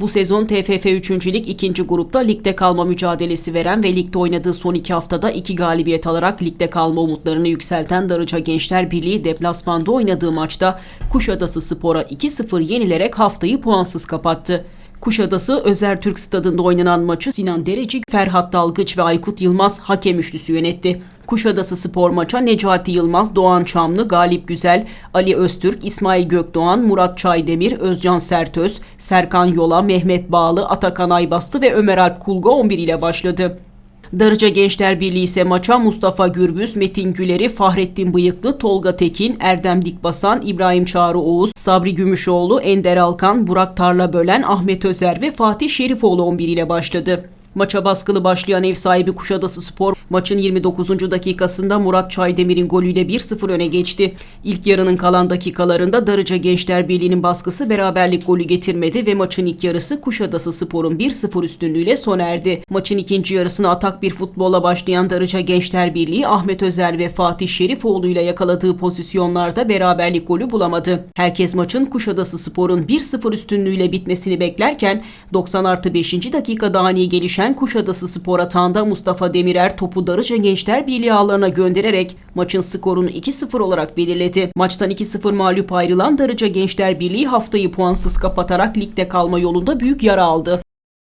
Bu sezon TFF 3. Lig 2. grupta ligde kalma mücadelesi veren ve ligde oynadığı son iki haftada iki galibiyet alarak ligde kalma umutlarını yükselten Darıca Gençler Birliği deplasmanda oynadığı maçta Kuşadası Spor'a 2-0 yenilerek haftayı puansız kapattı. Kuşadası Özertürk Stadında oynanan maçı Sinan Derecik, Ferhat Dalgıç ve Aykut Yılmaz hakem üçlüsü yönetti. Kuşadası spor maça Necati Yılmaz, Doğan Çamlı, Galip Güzel, Ali Öztürk, İsmail Gökdoğan, Murat Çaydemir, Özcan Sertöz, Serkan Yola, Mehmet Bağlı, Atakan Aybastı ve Ömer Alp Kulga 11 ile başladı. Darıca Gençler Birliği ise maça Mustafa Gürbüz, Metin Güleri, Fahrettin Bıyıklı, Tolga Tekin, Erdem Dikbasan, İbrahim Çağrı Oğuz, Sabri Gümüşoğlu, Ender Alkan, Burak Tarla Bölen, Ahmet Özer ve Fatih Şerifoğlu 11 ile başladı. Maça baskılı başlayan ev sahibi Kuşadası Spor maçın 29. dakikasında Murat Çaydemir'in golüyle 1-0 öne geçti. İlk yarının kalan dakikalarında Darıca Gençler Birliği'nin baskısı beraberlik golü getirmedi ve maçın ilk yarısı Kuşadası Spor'un 1-0 üstünlüğüyle sona erdi. Maçın ikinci yarısına atak bir futbola başlayan Darıca Gençler Birliği Ahmet Özer ve Fatih Şerifoğlu ile yakaladığı pozisyonlarda beraberlik golü bulamadı. Herkes maçın Kuşadası Spor'un 1-0 üstünlüğüyle bitmesini beklerken 90 artı 5. dakikada ani gelişen Kuşadası Spor atağında Mustafa Demirer topu Darıca Gençler Birliği ağlarına göndererek maçın skorunu 2-0 olarak belirledi. Maçtan 2-0 mağlup ayrılan Darıca Gençler Birliği haftayı puansız kapatarak ligde kalma yolunda büyük yara aldı.